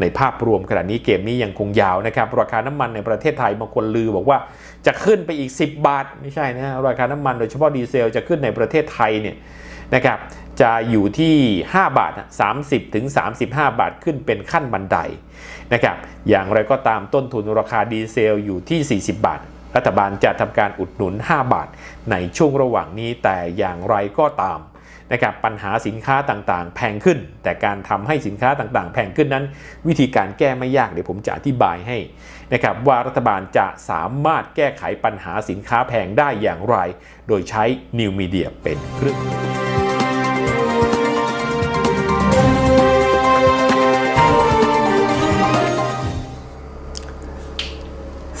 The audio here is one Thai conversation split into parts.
ในภาพรวมขณะนี้เกมนี้ยังคงยาวนะครับ ราคาน้ำมันในประเทศไทยบางคนลือบอกว่าจะขึ้นไปอีก 10 บาท ไม่ใช่นะราคาน้ำมันโดยเฉพาะดีเซลจะขึ้นในประเทศไทยเนี่ยนะครับจะอยู่ที่ 5 บาท 30ถึง35 บาทขึ้นเป็นขั้นบันไดนะครับอย่างไรก็ตามต้นทุนราคาดีเซลอยู่ที่ 40 บาท รัฐบาลจะทำการอุดหนุน 5 บาท ในช่วงระหว่างนี้แต่อย่างไรก็ตาม นะครับปัญหาสินค้าต่างๆ แพงขึ้น แต่การทำให้สินค้าต่างๆ แพงขึ้นนั้น วิธีการแก้ไม่ยากเดี๋ยวผมจะอธิบายให้นะครับว่ารัฐบาลจะสามารถแก้ไขปัญหาสินค้าแพงได้อย่างไร โดยใช้นิวมีเดียเป็นเครื่องมือ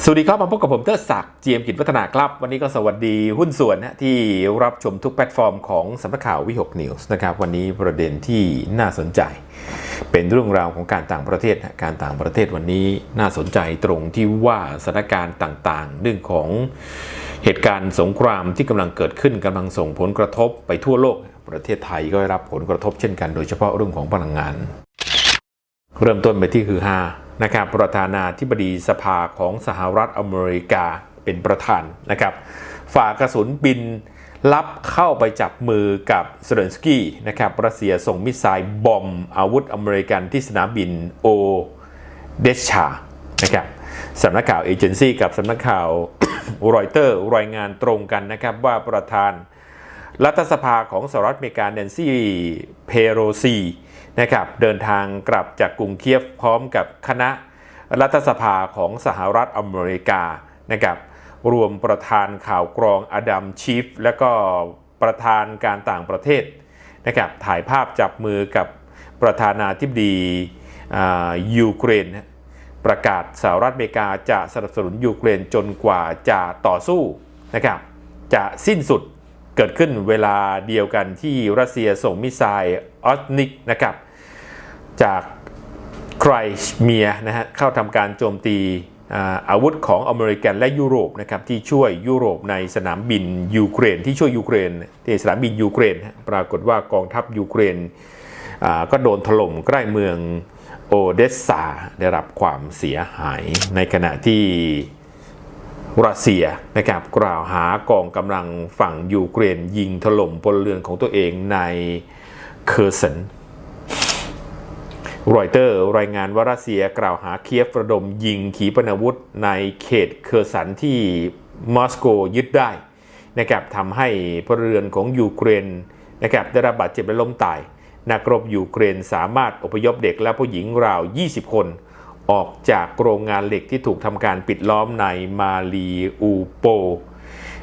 สวัสดีครับมาพบกับผมเตอร์ศักดิ์เจียมกิจวัฒนาครับ วันนี้ก็สวัสดีหุ้นส่วนนะที่รับชมทุกแพลตฟอร์มของสำนักข่าววิหกนิวส์นะครับวันนี้ประเด็นที่น่าสนใจ เป็นเรื่องราวของการต่างประเทศนะการต่างประเทศวันนี้น่าสนใจตรงที่ว่าสถานการณ์ต่างๆ เรื่องของเหตุการณ์สงครามที่กำลังเกิดขึ้นกำลังส่งผลกระทบไปทั่วโลก ประเทศไทยก็ได้รับผลกระทบเช่นกันโดยเฉพาะเรื่องของพลังงาน เริ่มต้นไปที่คือ5 นะครับประธานาธิบดีสภาของสหรัฐอเมริกาเป็นประธานนะครับฝ่ากระสุนบินลับเข้าไปจับมือกับเซเลนสกี้นะครับรัสเซียส่งมิสไซล์บอมอาวุธอเมริกันที่สนามบินโอเดชานะครับสำนักข่าวเอเจนซี่กับสำนักข่าวรอยเตอร์รายงานตรงกันนะครับว่าประธานรัฐสภาของสหรัฐอเมริกาแนนซี่เพโรซี นะครับเดินทางกลับจากกรุงเคียฟพร้อมกับคณะรัฐสภาของสหรัฐอเมริกานะครับรวมประธานข่าวกรองอดัมชีฟ และก็ประธานการต่างประเทศนะครับถ่ายภาพจับมือกับประธานาธิบดียูเครน ประกาศสหรัฐอเมริกาจะสนับสนุนยูเครนจนกว่าจะต่อสู้นะครับจะสิ้นสุดเกิดขึ้นเวลาเดียวกันที่รัสเซียส่งมิสไซล์ออสนิกนะครับ จากไครเมียนะฮะเข้าทำการโจมตีอาวุธของอเมริกันและยุโรปนะครับที่ช่วยยุโรปในสนามบินยูเครน ที่ช่วยยูเครนที่สนามบินยูเครน ปรากฏว่ากองทัพยูเครนก็โดนถล่มใกล้เมืองโอเดสซาได้รับความเสียหาย ในขณะที่รัสเซียนะครับกล่าวหากองกำลังฝั่งยูเครน ยิงถล่มพลเรือนของตัวเองในเคอร์สัน รอยเตอร์รายงานว่ารัสเซียกล่าวหาเคียฟระดมยิงขีปนาวุธในเขตเคอร์สันที่มอสโกยึดได้นะครับทำให้พลเรือนของยูเครนนะครับได้รับบาดเจ็บและล้มตาย นักรบยูเครนสามารถอพยพเด็กและผู้หญิงราว 20 คน ออกจากโรงงานเหล็กที่ถูกทำการปิดล้อมในมาลีอูโป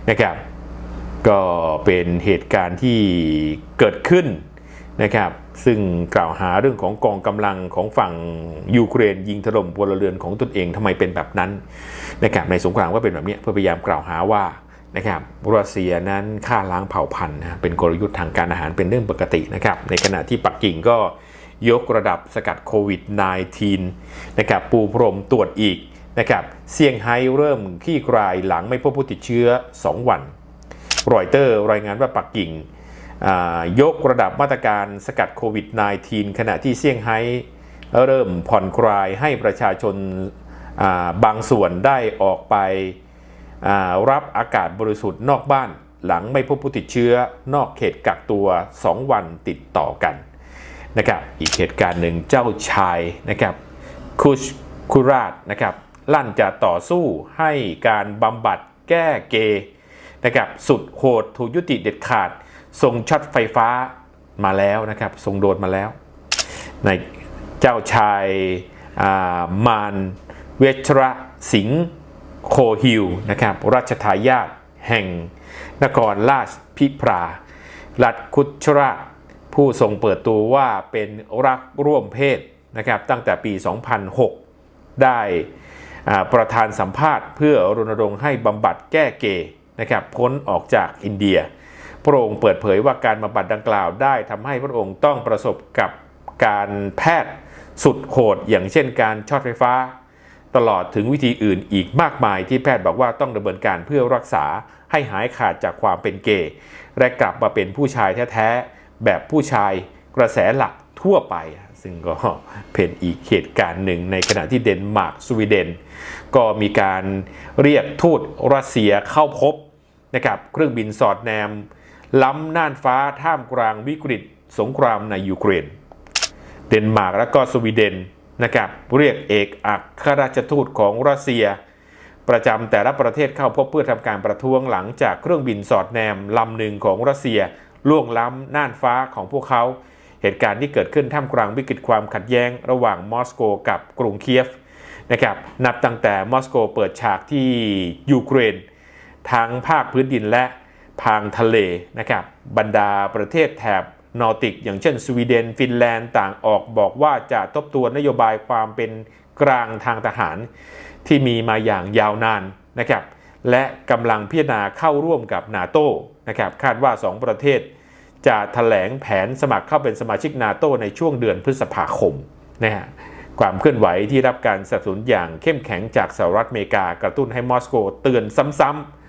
นะครับก็เป็นเหตุการณ์ที่เกิดขึ้นนะครับ ซึ่งกล่าวหาเรื่องของกองกำลังของฝั่งยูเครน ยิงถล่มพลเรือนของตนเองทำไมเป็นแบบนั้นนะครับในสงครามก็เป็นแบบนี้เพื่อพยายามกล่าวหาว่านะครับรัสเซียนั้นฆ่าล้างเผ่าพันธุ์นะเป็นกลยุทธ์ทางการอาหารเป็นเรื่องปกตินะครับในขณะที่ปักกิ่งก็ยกระดับสกัดโควิด -19 นะครับปูพรมตรวจอีกนะครับเซี่ยงไฮ้เริ่มขี้คลายหลังไม่พบผู้ติดเชื้อ 2 วัน รอยเตอร์รายงานว่าปักกิ่ง ยกระดับมาตรการสกัดโควิด -19 ขณะที่เซี่ยงไฮ้เริ่มผ่อนคลายให้ประชาชนาบางส่วนได้ออกไปรับอากาศบริสุทธิ์นอกบ้าน หลังไม่พบผู้ติดเชื้อนอกเขตกักตัว 2 วันติดต่อกันนะครับอีกเหตุการณ์หนึ่งเจ้าชายนะครับคุชคุราชนะครับลั่นจะต่อสู้ให้การบำบัดแก้เกยนะครับสุดโหดถูกยุติเด็ดขาด ทรงช็อตไฟฟ้ามาแล้วนะครับ ทรงโดนมาแล้ว ในเจ้าชายามารเวชระสิงห์โคฮิลนะครับรัชทายาทแห่งนครราชพิพรารัฐคุชระ ผู้ทรงเปิดตัวว่าเป็นรักร่วมเพศนะครับตั้งแต่ปี 2006 ได้ประธานสัมภาษณ์เพื่อรณรงค์ให้บำบัดแก้เกย์นะครับพ้นออกจากอินเดีย พระองค์เปิดเผยว่าการบำบัดดังกล่าวได้ทำให้พระองค์ต้องประสบกับการแพทย์สุดโหด อย่างเช่นการช็อตไฟฟ้า ตลอดถึงวิธีอื่นอีกมากมายที่แพทย์บอกว่าต้องดำเนินการเพื่อรักษาให้หายขาดจากความเป็นเกย์และกลับมาเป็นผู้ชายแท้ๆแบบผู้ชายกระแสหลักทั่วไป ซึ่งก็เป็นอีกเหตุการณ์หนึ่งในขณะที่เดนมาร์กสวีเดน ก็มีการเรียกทูตรัสเซียเข้าพบนะครับเครื่องบินสอดแนม ล้ำน่านฟ้าท่ามกลางวิกฤต สงครามในยูเครน เดนมาร์กและก็สวีเดนนะครับเรียกเอกอัครราชทูตของรัสเซีย ประจำแต่ละประเทศเข้าพบเพื่อทำการประท้วงหลังจากเครื่องบินสอดแนมลำหนึ่งของรัสเซียล่วงล้ำน่านฟ้าของพวกเขา เหตุการณ์ที่เกิดขึ้นท่ามกลางวิกฤตความขัดแย้งระหว่างมอสโกกับกรุงเคียฟนะครับนับตั้งแต่มอสโกเปิดฉากที่ยูเครน ทั้งภาคพื้นดินและ ทางทะเลนะครับบรรดาประเทศแถบนอร์ติก อย่างเช่น สวีเดน ฟินแลนด์ต่างออกบอกว่าจะทบทวนนโยบายความเป็นกลางทางทหาร ที่มีมาอย่างยาวนานนะครับและกำลังพิจารณาเข้าร่วมกับนาโตนะครับคาดว่า 2 ประเทศ จะถแถลงแผนสมัครเข้าเป็นสมาชิกนาโตในช่วงเดือนพฤษภาคมนะฮะความเคลื่อนไหวที่รับการสนับสนุนอย่างเข้มแข็งจากสหรัฐอเมริกากระตุ้นให้มอสโกเตือนซ้ำๆ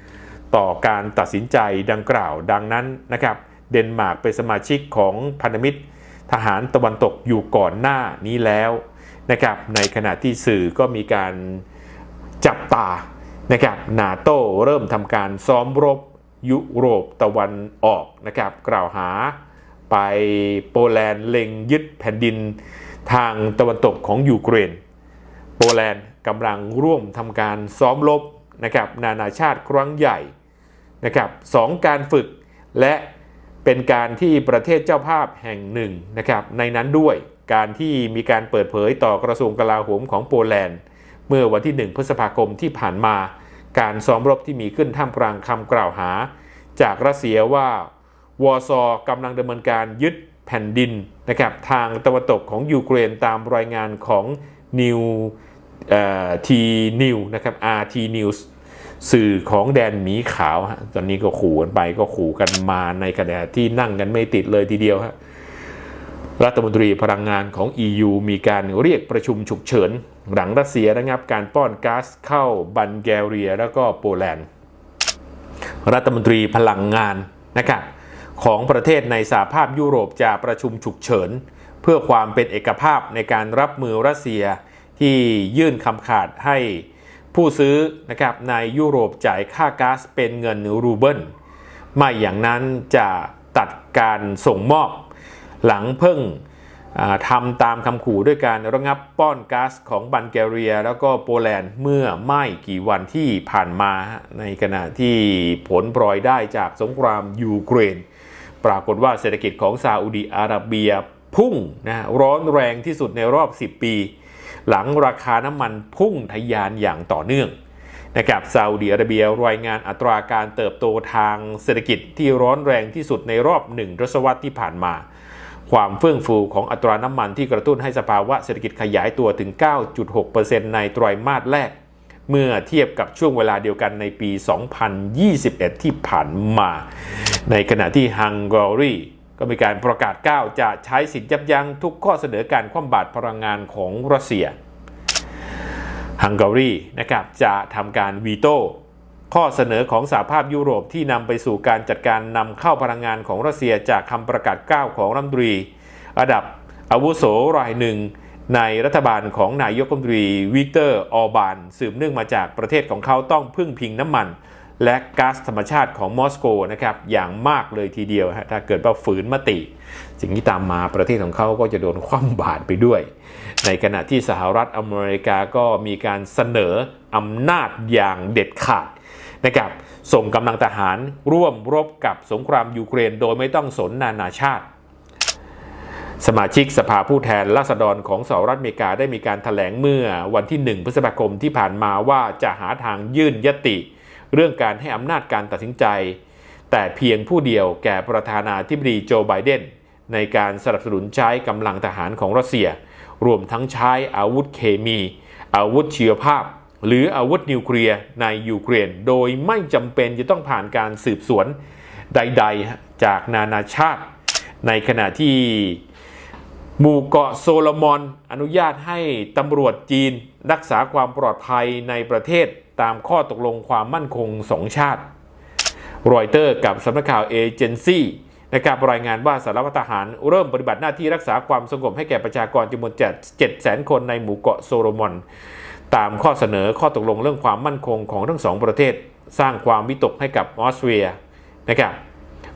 ต่อการตัดสินใจดังกล่าวดังนั้นนะครับ เดนมาร์กเป็นสมาชิกของพันธมิตร ทหารตะวันตกอยู่ก่อนหน้านี้แล้วนะครับ ในขณะที่สื่อก็มีการจับตานะครับนาโตเริ่มทำการซ้อมรบยุโรปตะวันออกนะครับ กล่าวหาไปโปแลนด์เล็งยึดแผ่นดินทางตะวันตกของยูเครน โปแลนด์กำลังร่วมทำการซ้อมรบนะครับนานาชาติครั้งใหญ่ นะครับสองการฝึกและเป็นการที่ประเทศเจ้าภาพแห่งหนึ่งนะครับในนั้นด้วยการที่มีการเปิดเผยต่อกระทรวงกลาโหมของโปแลนด์ เมื่อวันที่ 1 พฤษภาคมที่ผ่านมา การซ้อมรบที่มีขึ้นท่ามกลางคำกล่าวหา จากรัสเซียว่าวอร์ซอกำลังดำเนินการยึดแผ่นดินนะครับทางตะวันตกของยูเครนตามรายงานของนิวทีนิวนะครับ RT News สื่อของแดนหมีขาวฮะตอนนี้ก็ขู่กันไปก็ขู่กันมาในขณะที่นั่งกันไม่ติดเลยทีเดียวฮะรัฐมนตรีพลังงานของ EU มีการเรียกประชุมฉุกเฉิน หลังรัสเซียระงับการป้อนก๊าซเข้าบัลแกเรีย แล้วก็โปแลนด์รัฐมนตรีพลังงานนะครับของประเทศในสหภาพยุโรปจะประชุมฉุกเฉิน เพื่อความเป็นเอกภาพในการรับมือรัสเซียที่ยื่นคำขาดให้ ผู้ซื้อนะครับในยุโรปจ่ายค่าก๊าซเป็นเงินรูเบิลไม่อย่างนั้นจะตัดการส่งมอบ หลังเพิ่งทำตามคำขู่ด้วยการระงับป้อนก๊าซของบัลแกเรีย แล้วก็โปแลนด์เมื่อไม่กี่วันที่ผ่านมาในขณะที่ผลปลอยได้จากสงครามยูเครน ปรากฏว่าเศรษฐกิจของซาอุดีอาระเบียพุ่งนะร้อนแรงที่สุดในรอบ 10 ปี หลังราคาน้ำมันพุ่งทะยานอย่างต่อเนื่องนะครับซาอุดีอาระเบียรายงานอัตราการเติบโตทางเศรษฐกิจที่ร้อนแรงที่สุดในรอบหนึ่งทศวรรษที่ผ่านมา ความเฟื่องฟูของอัตราน้ำมันที่กระตุ้นให้สภาวะเศรษฐกิจขยายตัวถึง 9.6%ในไตรมาสแรก เมื่อเทียบกับช่วงเวลาเดียวกันในปี 2021 ที่ผ่านมา ในขณะที่ฮังการี ก็มีการประกาศก้าวจะใช้สิทธิยับยั้งทุกข้อเสนอการคว่ำบาตรพลังงานของรัสเซีย ฮังการีนะครับจะทำการวีโต้ข้อเสนอของสหภาพยุโรปที่นำไปสู่การจัดการนำเข้าพลังงานของรัสเซียจากคำประกาศก้าวของรัฐมนตรีระดับอาวุโสรายหนึ่งในรัฐบาลของนายกรัฐมนตรีวิกเตอร์ออบานสืบเนื่องมาจากประเทศของเขาต้องพึ่งพิงน้ำมัน และก๊าซธรรมชาติของมอสโกนะครับอย่างมากเลยทีเดียวฮะถ้าเกิดว่าฝืนมติ สิ่งที่ตามมาประเทศของเขาก็จะโดนคว่ำบาตรไปด้วย ในขณะที่สหรัฐอเมริกาก็มีการเสนออำนาจอย่างเด็ดขาดนะครับส่งกำลังทหารร่วมรบกับสงครามยูเครนโดยไม่ต้องสนนานาชาติสมาชิกสภาผู้แทนราษฎรของสหรัฐอเมริกาได้มีการถแถลงเมื่อวันที่ 1 พฤษภาคมที่ผ่านมาว่าจะหาทางยื่นยติ เรื่องการให้อำนาจการตัดสินใจ แต่เพียงผู้เดียวแก่ประธานาธิบดีโจไบเดนในการสนับสนุนใช้กำลังทหารของรัสเซีย รวมทั้งใช้อาวุธเคมี อาวุธชีวภาพ หรืออาวุธนิวเคลียร์ในยูเครน โดยไม่จำเป็นจะต้องผ่านการสืบสวนใด ๆ จากนานาชาติ ในขณะที่ หมู่เกาะโซโลมอนอนุญาตให้ตำรวจจีน รักษาความปลอดภัยในประเทศตามข้อตกลงความมั่นคงสองชาติรอยเตอร์กับสำนักข่าวเอเจนซี่นะครับรายงานว่าสารวัตรทหารเริ่มปฏิบัติหน้าที่รักษาความสงบให้แก่ประชากรจำนวน7 0 0 0คนในหมู่เกาะโซโลมอน ตามข้อเสนอข้อตกลงเรื่องความมั่นคงของทั้งสองประเทศ สร้างความวิตกให้กับออสเตรียนะครับ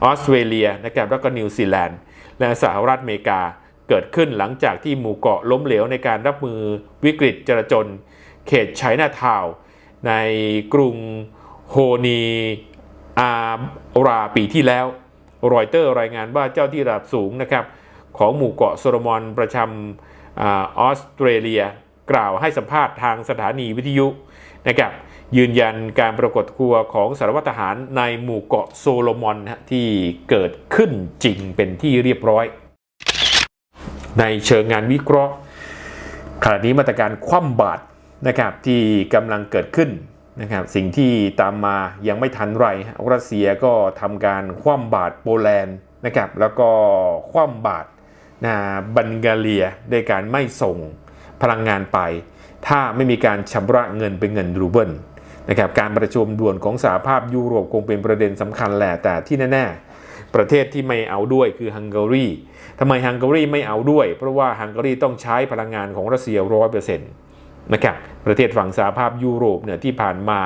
ออสเตรเลียนะครับแล้วก็นิวซีแลนด์และสหรัฐอเมริกา เกิดขึ้นหลังจากที่หมู่เกาะล้มเหลวในการรับมือวิกฤตจราจรเขตไชน่าทาวในกรุงโฮนีอาราปีที่แล้ว รอยเตอร์รายงานว่าเจ้าที่ระดับสูงนะครับ ของหมู่เกาะโซโลมอนประจำอออสเตรเลีย กล่าวให้สัมภาษณ์ทางสถานีวิทยุนะครับยืนยันการปรากฏตัวของสารวัตรทหารในหมู่เกาะโซโลมอนที่เกิดขึ้นจริงเป็นที่เรียบร้อย ในเชิงงานวิเคราะห์ขณะนี้มาตรการคว่ำบาตรนะครับที่กำลังเกิดขึ้นนะครับสิ่งที่ตามมายังไม่ทันไรรัสเซียก็ทำการคว่ำบาตรโปแลนด์นะครับแล้วก็คว่ำบาตรนะบัลแกเรียด้วยการไม่ส่งพลังงานไป ถ้าไม่มีการชำระเงินเป็นเงินรูเบิลนะครับการประชุมด่วนของสหภาพยุโรปคงเป็นประเด็นสำคัญแหละแต่ที่แน่ ๆ ประเทศที่ไม่เอาด้วยคือฮังการี ทำไมฮังการีไม่เอาด้วย เพราะว่าฮังการีต้องใช้พลังงานของรัสเซียร้อยเปอร์เซ็นต์นะครับประเทศฝั่งสหภาพยุโรปเนี่ยที่ผ่านมา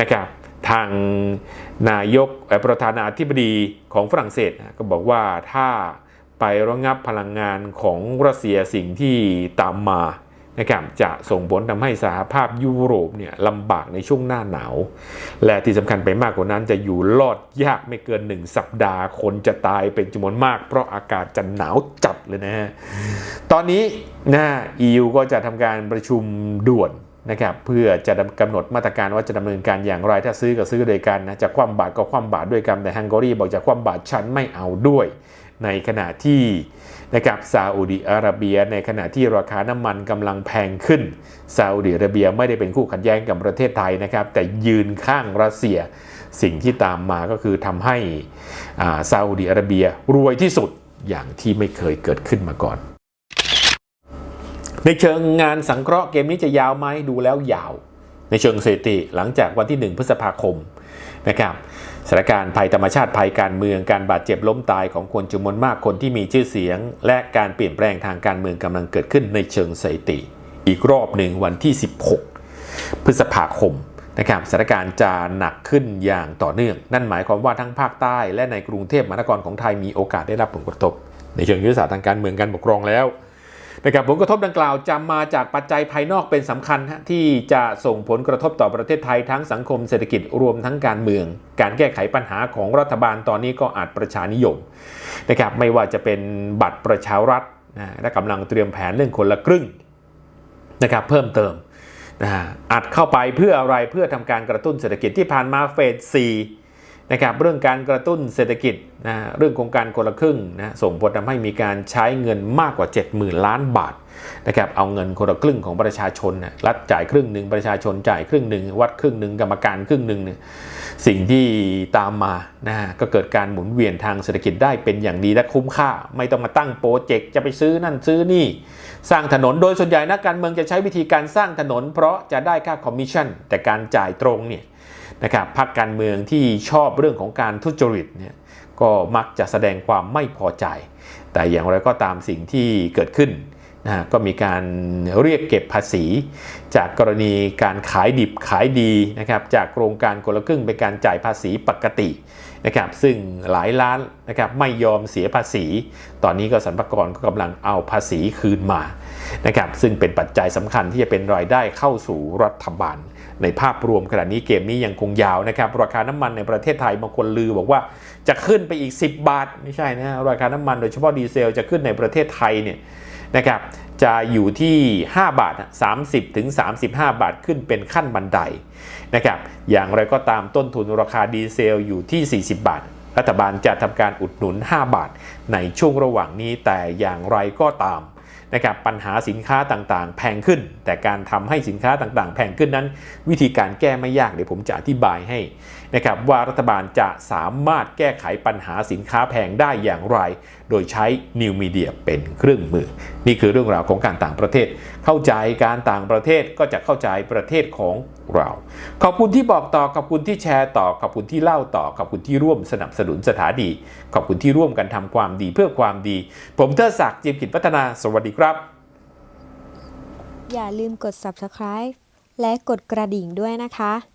นะครับทางนายกประธานาธิบดีของฝรั่งเศสก็บอกว่าถ้าไประงับพลังงานของรัสเซียสิ่งที่ตามมา นะครับจะส่งผลทำให้สหภาพยุโรปเนี่ยลำบากในช่วงหน้าหนาว และที่สำคัญไปมากกว่านั้นจะอยู่รอดยากไม่เกินหนึ่งสัปดาห์ คนจะตายเป็นจำนวนมาก เพราะอากาศจะหนาวจัดเลยนะฮะตอนนี้นะ EU ก็จะทำการประชุมด่วนนะครับเพื่อจะกำหนดมาตรการว่าจะดำเนินการอย่างไรถ้าซื้อก็ซื้อโดยกันนะจะคว่ำบาตรก็คว่ำบาตรด้วยกันแต่ฮังการีบอกจะคว่ำบาตรฉันไม่เอาด้วย ในขณะที่นะครับซาอุดิอาระเบีย ในขณะที่ราคาน้ำมันกำลังแพงขึ้นซาอุดิอาระเบียไม่ได้เป็นคู่ขัดแย้งกับประเทศไทยนะครับ แต่ยืนข้างรัสเซีย สิ่งที่ตามมาก็คือทำให้อาซาอุดิอาระเบียรวยที่สุดอย่างที่ไม่เคยเกิดขึ้นมาก่อน ในเชิงงานสังเคราะห์เกมนี้จะยาวไหมดูแล้วยาว ในเชิงสถิติหลังจากวันที่ 1 พฤษภาคมนะครับ สถานการณ์ภัยธรรมชาติภัยการเมืองการบาดเจ็บล้มตายของคนจำนวนมากคนที่มีชื่อเสียง และการเปลี่ยนแปลงทางการเมืองกำลังเกิดขึ้นในเชิงสถิติ อีกรอบหนึ่งวันที่ 16 พฤษภาคมนะครับสถานการณ์จะหนักขึ้นอย่างต่อเนื่อง นั่นหมายความว่าทั้งภาคใต้และในกรุงเทพมหานครของไทยมีโอกาสได้รับผลกระทบ ในเชิงยุทธศาสตร์ทางการเมืองการปกครองแล้ว นะครับผลกระทบดังกล่าวจะมาจากปัจจัยภายนอกเป็นสำคัญที่จะส่งผลกระทบต่อประเทศไทยทั้งสังคมเศรษฐกิจรวมทั้งการเมือง การแก้ไขปัญหาของรัฐบาลตอนนี้ก็อาจประชานิยมนะครับไม่ว่าจะเป็นบัตรประชารัฐนะและกำลังเตรียมแผนเรื่องคนละครึ่งนะครับเพิ่มเติมนะอัดเข้าไปเพื่ออะไรเพื่อทำการกระตุ้นเศรษฐกิจที่ผ่านมาเฟส4 นะครับเรื่องการกระตุ้นเศรษฐกิจนะเรื่องโครงการคนละครึ่งนะส่งผลทำให้มีการใช้เงินมากกว่า 70,000 ล้านบาทนะครับเอาเงินคนละครึ่งของประชาชนนะรัฐจ่ายครึ่งหนึ่งประชาชนจ่ายครึ่งหนึ่งวัดครึ่งหนึ่งกรรมการครึ่งหนึ่งเนี่ยสิ่งที่ตามมานะก็เกิดการหมุนเวียนทางเศรษฐกิจได้เป็นอย่างดีและคุ้มค่า ไม่ต้องมาตั้งโปรเจกต์จะไปซื้อนั่นซื้อนี่ สร้างถนนโดยส่วนใหญ่นักการเมืองจะใช้วิธีการสร้างถนน เพราะจะได้ค่าคอมมิชชั่นแต่การจ่ายตรงเนี่ย นะครับพรรคการเมืองที่ชอบเรื่องของการทุจริตเนี่ยก็มักจะแสดงความไม่พอใจ แต่อย่างไรก็ตามสิ่งที่เกิดขึ้นนะก็มีการเรียกเก็บภาษี จากกรณีการขายดิบขายดีนะครับจากโครงการคนละครึ่งเป็นการจ่ายภาษีปกตินะครับซึ่งหลายล้านนะครับไม่ยอมเสียภาษี ตอนนี้ก็สรรพากรก็กำลังเอาภาษีคืนมานะครับซึ่งเป็นปัจจัยสำคัญที่จะเป็นรายได้เข้าสู่รัฐบาล ในภาพรวมขณะนี้เกมนี้ยังคงยาวนะครับ ราคาน้ำมันในประเทศไทยบางคนลือบอกว่าจะขึ้นไปอีก 10 บาท ไม่ใช่นะราคาน้ำมันโดยเฉพาะดีเซลจะขึ้นในประเทศไทยเนี่ยนะครับจะอยู่ที่ 5 บาท 30ถึง35 บาทขึ้นเป็นขั้นบันไดนะครับอย่างไรก็ตามต้นทุนราคาดีเซลอยู่ที่ 40 บาท รัฐบาลจะทำการอุดหนุน 5 บาท ในช่วงระหว่างนี้แต่อย่างไรก็ตาม นะครับปัญหาสินค้าต่างๆ แพงขึ้น แต่การทำให้สินค้าต่างๆ แพงขึ้นนั้น วิธีการแก้ไม่ยากเดี๋ยวผมจะอธิบายให้ นะครับว่ารัฐบาลจะสามารถแก้ไขปัญหาสินค้าแพงได้อย่างไร โดยใช้นิวมีเดียเป็นเครื่องมือ นี่คือเรื่องราวของการต่างประเทศ เข้าใจการต่างประเทศก็จะเข้าใจประเทศของเรา ขอบคุณที่บอกต่อขอบคุณที่แชร์ต่อขอบคุณที่เล่าต่อขอบคุณที่ร่วมสนับสนุนสถานีขอบคุณที่ร่วมกันทำความดีเพื่อความดี ผมเทอศักดิ์เจียมกิจพัฒนาสวัสดีครับ อย่าลืมกด subscribe และกดกระดิ่งด้วยนะคะ